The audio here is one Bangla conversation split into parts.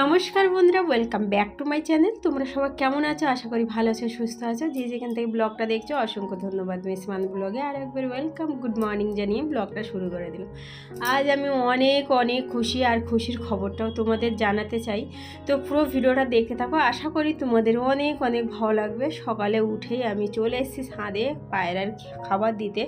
নমস্কার বন্ধুরা welcome back to my channel তোমরা সবাই কেমন আছো? আশা করি ভালো আছো, সুস্থ আছো। যে যেখান থেকে ব্লগটা দেখছ, অসংখ্য ধন্যবাদ। মেসমান ব্লগে আর একবার ওয়েলকাম গুড মর্নিং জানিয়ে ব্লগটা শুরু করে দিলাম। আজ আমি অনেক অনেক খুশি আর খুশির খবরটাও তোমাদের জানাতে চাই। তো পুরো ভিডিওটা দেখতে থাকো। আশা করি তোমাদের অনেক অনেক ভালো লাগবে। সকালে উঠেই আমি চলে এসেছি ছাদে পায়রার খাবার দিতে।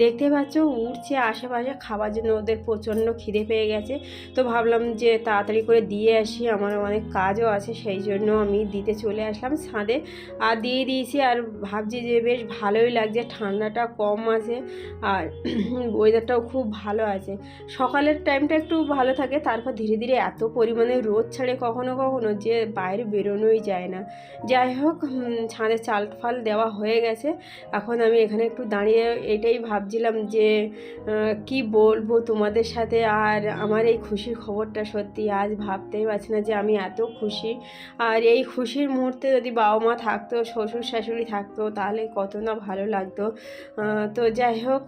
দেখতে পাচ্ছ, উঠছে আশেপাশে, খাবার জন্য ওদের প্রচণ্ড খিদে পেয়ে গেছে। তো ভাবলাম যে তাড়াতাড়ি করে দিয়ে আসি আমার অনেক কাজও আছে, সেই জন্য আমি দিতে চলে আসলাম ছাদে। আর দিয়ে দিয়েছি আর ভাবছি যে বেশ ভালোই লাগছে, ঠান্ডাটা কম আছে আর ওয়েদারটাও খুব ভালো আছে। সকালের টাইমটা একটু ভালো থাকে, তারপর ধীরে ধীরে এত পরিমাণে রোদ ছাড়ে কখনো কখনো যে বাইরে বেরোনোই যায় না। যাই হোক ছাদে চাল ফাল দেওয়া হয়ে গেছে। এখন আমি এখানে একটু দাঁড়িয়ে এটাই ভাবছিলাম যে কি বলব তোমাদের সাথে? আর আমার এই খুশির খবরটা সত্যি আজ ভাবতেই পারছি না যে আমি এত খুশি। আর এই খুশির মুহূর্তে যদি বাবা মা থাকতো, শ্বশুর শাশুড়ি থাকতো, তাহলে কত না ভালো লাগতো। তো যাই হোক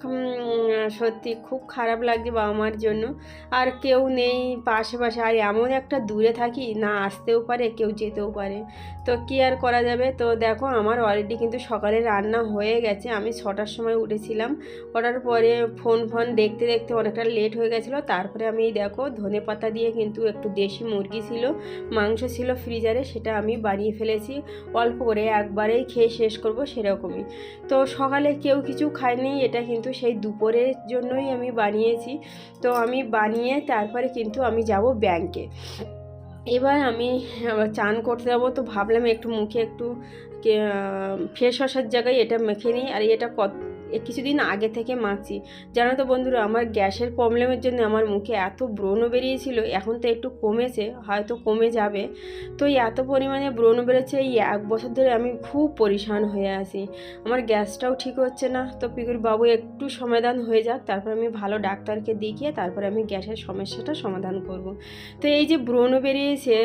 সত্যি খুব খারাপ লাগছে বাবা মার জন্য। আর কেউ নেই পাশে পাশে। আর এমন একটা দূরে থাকি, না আসতেও পারে, কেউ যেতেও পারে। তো কী আর করা যাবে? তো দেখো, আমার অলরেডি কিন্তু সকালে রান্না হয়ে গেছে। আমি ছটার সময় উঠেছিলাম। ওঠার পরে ফোন ফোন দেখতে দেখতে অনেকটা লেট হয়ে গেছিল। তারপরে আমি দেখো ধনে পাতা দিয়ে কিন্তু একটু দেশি মুরগি ছিল। মাংস ছিল ফ্রিজারে, সেটা আমি বানিয়ে ফেলেছি। অল্প করে একবারেই খেয়ে শেষ করব সেরকমই। তো সকালে কেউ কিছু খায়নি, এটা কিন্তু সেই দুপুরের জন্যই আমি বানিয়েছি। তো আমি বানিয়ে তারপরে কিন্তু আমি যাব ব্যাংকে। এবার আমি চান করতে যাব, তো ভাবলাম একটু মুখে একটু ফ্রেশ আসার জায়গায় এটা মেখে নিই। আর এটা কত কিছুদিন আগে থেকে মাখছি জানো তো বন্ধুরা, আমার গ্যাসের প্রবলেমের জন্য আমার মুখে এত ব্রণ বেরিয়েছিল, এখন তো একটু কমেছে, হয়তো কমে যাবে। তো এত পরিমাণে ব্রণ বেড়েছে এই এক বছর ধরে আমি খুব পরিশান হয়ে আছি। আমার গ্যাসটাও ঠিক হচ্ছে না। তো পিকুর বাবু একটু সমাধান হয়ে যাক, তারপর আমি ভালো ডাক্তারকে দেখিয়ে তারপরে আমি গ্যাসের সমস্যাটা সমাধান করব। তো এই যে ব্রণ বেরিয়েছে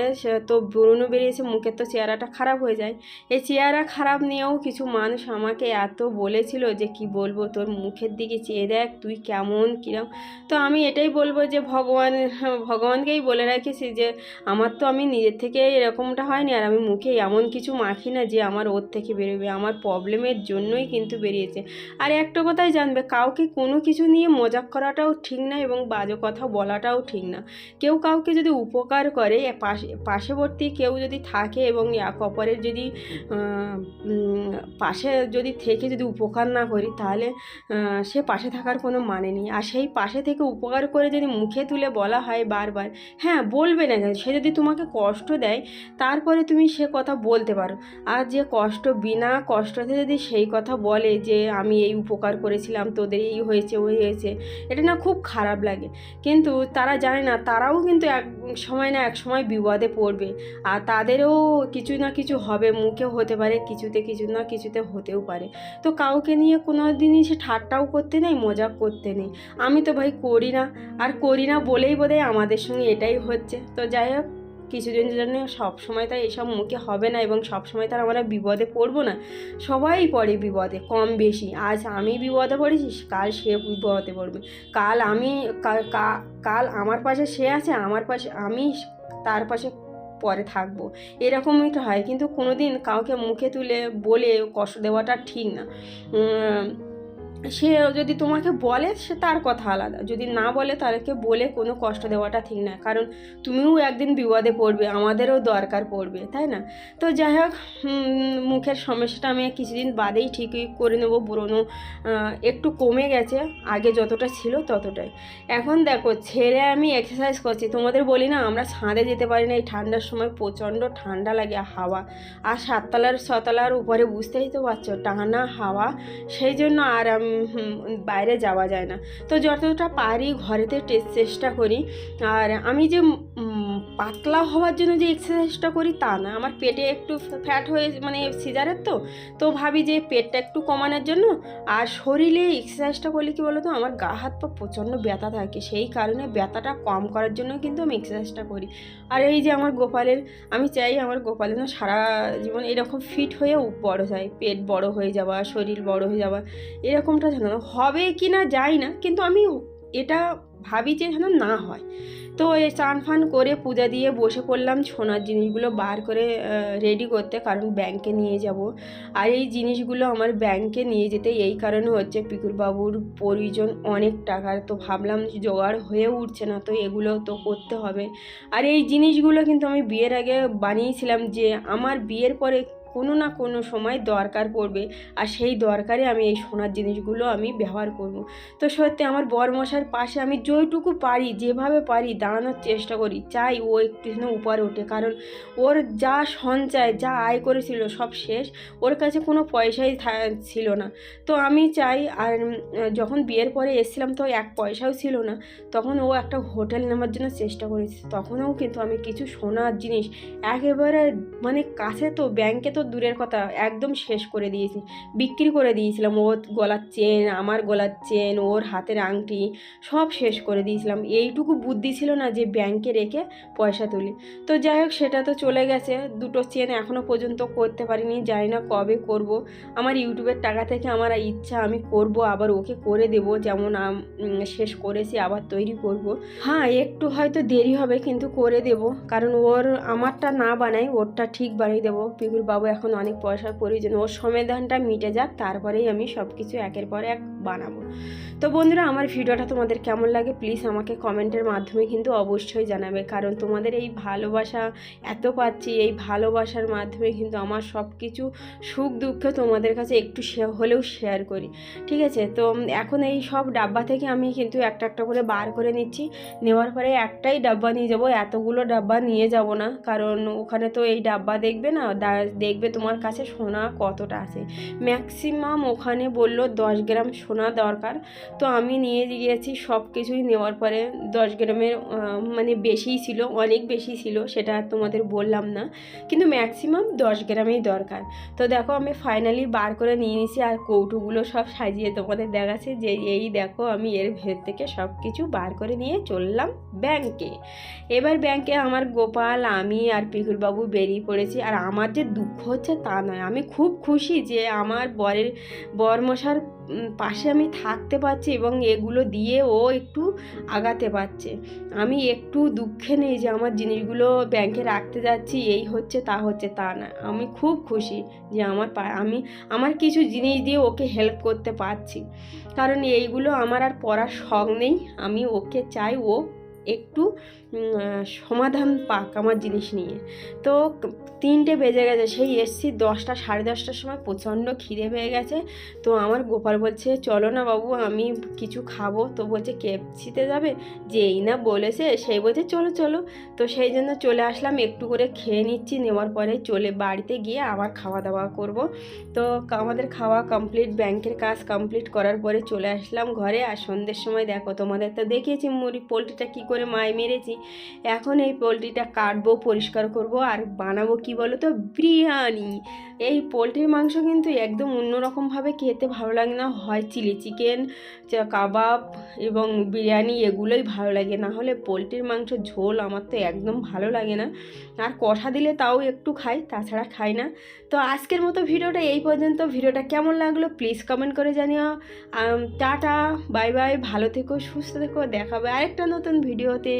তো ব্রণ বেরিয়েছে মুখের তো চেহারাটা খারাপ হয়ে যায়। এই চেহারা খারাপ নিয়েও কিছু মানুষ আমাকে এত বলেছিল যে কি বলব তোর মুখের দিকে চেয়ে দেখ তুই কেমন কিরম। তো আমি এটাই বলব যে ভগবান ভগবানকেই বলে রাখেছি যে আমার তো আমি নিজের থেকে এরকমটা হয়নি আর আমি মুখে এমন কিছু মাখি না যে আমার ওর থেকে বেরোবে, আমার প্রবলেমের জন্যই কিন্তু বেরিয়েছে। আর একটা কথাই জানবে, কাউকে কোনো কিছু নিয়ে মজাক করাটাও ঠিক না এবং বাজে কথা বলাটাও ঠিক না। কেউ কাউকে যদি উপকার করে পাশে পাশেবর্তী কেউ যদি থাকে এবং এক অপরের যদি পাশে যদি থেকে যদি উপকার না করি তাহলে সে পাশে থাকার কোনো মানে নেই। আর সেই পাশে থেকে উপকার করে যদি মুখে তুলে বলা হয় বারবার হ্যাঁ বলবে না কেন? সে যদি তোমাকে কষ্ট দেয়, তারপরে তুমি সে কথা বলতে পারো। আর যে কষ্ট, বিনা কষ্টতে যদি সেই কথা বলে যে, আমি এই উপকার করেছিলাম, তোদের এই হয়েছে, ওই হয়েছে, এটা না খুব খারাপ লাগে। কিন্তু তারা জানে না, তারাও কিন্তু এক সময় না এক সময় বিপদে পড়বে। আর তাদেরও কিছু না কিছু হবে, মুখে হতে পারে, কিছুতে কিছু না কিছুতে হতেও পারে। তো কাউকে নিয়ে কোনো দিনই সে ঠাট্টাও করতে নেই মজা করতে নেই। আমি তো ভাই করি না, আর করি না বলেই বোধহয় আমাদের সঙ্গে এটাই হচ্ছে। তো যাই হোক কিছুদিনের জন্য সব সময় তো এসব মুখে হবে না এবং সব সময় তো আর আমরা বিপদে পড়ব না। সবাই পড়ে বিপদে, কম বেশি। আজ আমি বিপদে পড়েছি, কাল সে বিপদে পড়বে। কাল আমি কাল আমার পাশে সে আছে, আমার পাশে আমি, তার পাশে পরে থাকব। এরকমই তো হয়। কিন্তু কোনো দিন কাউকে মুখে তুলে বলে কষ্ট দেওয়াটা ঠিক না। সে যদি তোমাকে বলে, সে তার কথা আলাদা। যদি না বলে তাদেরকে বলে কোনো কষ্ট দেওয়াটা ঠিক না কারণ তুমিও একদিন বিপদে পড়বে, আমাদেরও দরকার পড়বে, তাই না? তো যাই হোক মুখের সমস্যাটা আমি কিছুদিন বাদেই ঠিকই করে নেব, পুরনো একটু কমে গেছে, আগে যতটা ছিল ততটাই। এখন দেখো, ছেলে আমি এক্সারসাইজ করছি, তোমাদের বলি না, আমরা ছাদে যেতে পারি না, এই ঠান্ডার সময় প্রচণ্ড ঠান্ডা লাগে হাওয়া। আর সাততলার, ছতলার উপরে বুঝতেই তো পারছ, টানা হাওয়া, সেই জন্য আর আমি বাইরে যাওয়া যায় না। তো যতটা পারি ঘরেতে চেষ্টা করি। আর আমি যে পাতলা হওয়ার জন্য যে এক্সারসাইজটা করি তা না। আমার পেটে একটু ফ্যাট হয়ে মানে সিজারের তো তো ভাবি যে পেটটা একটু কমানোর জন্য। আর শরীরে এক্সারসাইজটা করলে কি বলো তো আমার গা হাত পা প্রচণ্ড ব্যথা থাকে। সেই কারণে ব্যথাটা কম করার জন্য কিন্তু আমি এক্সারসাইজটা করি। আর এই যে আমার গোপালের, আমি চাই আমার গোপালের যেন সারা জীবন এরকম ফিট হয়ে বড় যায় পেট বড় হয়ে যাওয়া, শরীর বড় হয়ে যাওয়া, এরকমটা যেন হবে কি না যাই না। কিন্তু আমি এটা ভাবি যে যেন না হয়। তো এই চান ফান করে পূজা দিয়ে বসে পড়লাম, সোনার জিনিসগুলো বার করে রেডি করতে কারণ ব্যাংকে নিয়ে যাব। আর এই জিনিসগুলো আমার ব্যাংকে নিয়ে যেতে এই কারণে হচ্ছে পিকুরবাবুর প্রয়োজন অনেক টাকার। তো ভাবলাম জোগাড় হয়ে উঠছে না, তো এগুলো তো করতে হবে। আর এই জিনিসগুলো কিন্তু আমি বিয়ের আগে বানিয়েছিলাম যে আমার বিয়ের পরে কোনো না কোনো সময় দরকার পড়বে আর সেই দরকারে আমি এই সোনার জিনিসগুলো আমি ব্যবহার করব। তো সত্যি আমার বরমশার পাশে আমি যেইটুকু পারি, যেভাবে পারি দাঁড়ানোর চেষ্টা করি, চাই ও একটু যেন উপরে ওঠে। কারণ ওর যা সঞ্চয়, যা আয় করেছিল সব শেষ, ওর কাছে কোনো পয়সাই ছিল না। তো আমি চাই, আর যখন বিয়ের পরে এসেছিলাম তো এক পয়সাও ছিল না, তখন ও একটা হোটেল নেওয়ার জন্য চেষ্টা করেছে। তখনও কিন্তু আমি কিছু সোনার জিনিস একেবারে মানে কাছে তো, ব্যাংকে তো দূরের কথা, একদম শেষ করে দিয়েছি। বিক্রি করে দিয়েছিলাম ওর গলার চেন, আমার গলার চেন, ওর হাতের আংটি, সব শেষ করে দিয়েছিলাম। এইটুকু বুদ্ধি ছিল না যে ব্যাংকে রেখে পয়সা তুলি। তো যাই হোক, সেটা তো চলে গেছে। দুটো চেন এখনও পর্যন্ত করতে পারিনি, জানি না কবে করব। আমার ইউটিউবের টাকা থেকে আমার ইচ্ছা, আমি করব, আবার ওকে করে দেব, যেমন শেষ করেছি, আবার তৈরি করব। হ্যাঁ একটু হয়তো দেরি হবে, কিন্তু করে দেব। কারণ ওর আমারটা না বানাই, ওরটা ঠিক বানিয়ে দেবো। পিকুর বাবু এখন অনেক পয়সার প্রয়োজন। ওর সমাধানটা মিটে যাক, তারপরেই আমি সব কিছু একের পর এক বানাবো। তো বন্ধুরা, আমার ভিডিওটা তোমাদের কেমন লাগে প্লিজ আমাকে কমেন্টের মাধ্যমে কিন্তু অবশ্যই জানাবে। কারণ তোমাদের এই ভালোবাসা এত পাচ্ছি, এই ভালোবাসার মাধ্যমে কিন্তু আমার সব কিছু সুখ দুঃখ তোমাদের কাছে একটু হলেও শেয়ার করি। ঠিক আছে? তো এখন এই সব ডাব্বা থেকে আমি কিন্তু একটা একটা করে বার করে নিচ্ছি। নেওয়ার পরে একটাই ডাব্বা নিয়ে যাব, এতগুলো ডাব্বা নিয়ে যাব না। কারণ ওখানে তো এই ডাব্বা দেখবে না দেখবে তোমার কাছে সোনা কতটা আছে। ম্যাক্সিমাম ওখানে বলল দশ গ্রাম সোনা দরকার। তো আমি নিয়ে গিয়েছি সব কিছুই নেওয়ার পরে দশ গ্রামের মানে বেশিই ছিল, অনেক বেশি ছিল, সেটা আর তোমাদের বললাম না। কিন্তু ম্যাক্সিমাম দশ গ্রামেই দরকার। তো দেখো আমি ফাইনালি বার করে নিয়ে নিয়েছি আর কৌটোগুলো সব সাজিয়ে তোমাদের দেখাচ্ছে যে এই দেখো আমি এর ভেতর থেকে সব কিছু বার করে নিয়ে চললাম ব্যাংকে। এবার ব্যাংকে আমার গোপাল, আমি আর পিকুলবাবু বেরিয়ে পড়েছি আর আমার যে দুঃখ হচ্ছে তা নয়। আমি খুব খুশি যে আমার বরের, বরমশার পাশে আমি থাকতে পারছি এবং এগুলো দিয়ে ও একটু আগাতে পারছে। আমি একটু দুঃখে নেই যে আমার জিনিসগুলো ব্যাংকে রাখতে যাচ্ছি, এই হচ্ছে, তা হচ্ছে, তা না। আমি খুব খুশি যে আমার আমি, আমার কিছু জিনিস দিয়ে ওকে হেল্প করতে পারছি। কারণ এইগুলো আমার আর পড়ার শখ নেই। আমি ওকে চাই ও একটু সমাধান পাক আমার জিনিস নিয়ে। তো তিনটে বেজে গেছে, সেই এসছি দশটা, সাড়ে দশটার সময় প্রচণ্ড খিদে পেয়ে গেছে। তো আমার গোপাল বলছে, চলো না বাবু, আমি কিছু খাব। তো বলছে, কেপসিতে যাবে? যেই না বলেছে, সেই বলছে, চলো চলো। তো সেই জন্য চলে আসলাম, একটু করে খেয়ে নিচ্ছি, নেওয়ার পরে চলে বাড়িতে গিয়ে আবার খাওয়া দাওয়া করব। তো আমাদের খাওয়া কমপ্লিট, ব্যাংকের কাজ কমপ্লিট করার পরে চলে আসলাম ঘরে। আর সন্ধ্যের সময় দেখো, তোমাদের তো দেখিয়েছি মুড়ি, পোলট্রিটা কী করে মায় মেরেছি। এখন এই পোলট্রিটা কাটবো, পরিষ্কার করব আর বানাবো কি বলো তো বিরিয়ানি। এই পোলট্রির মাংস কিন্তু একদম অন্যরকমভাবে খেতে ভালো লাগে না। হয় চিলি চিকেন কাবাব এবং বিরিয়ানি এগুলোই ভালো লাগে। না হলে পোলট্রির মাংস ঝোল আমার তো একদম ভালো লাগে না। আর কষা দিলে তাও একটু খাই, তাছাড়া খাই না। তো আজকের মতো ভিডিওটা এই পর্যন্ত। ভিডিওটা কেমন লাগল প্লিজ কমেন্ট করে জানিও। টাটা, বাই বাই, ভালো থেকো, সুস্থ থেকো দেখাবে আরেকটা নতুন वीडियो ते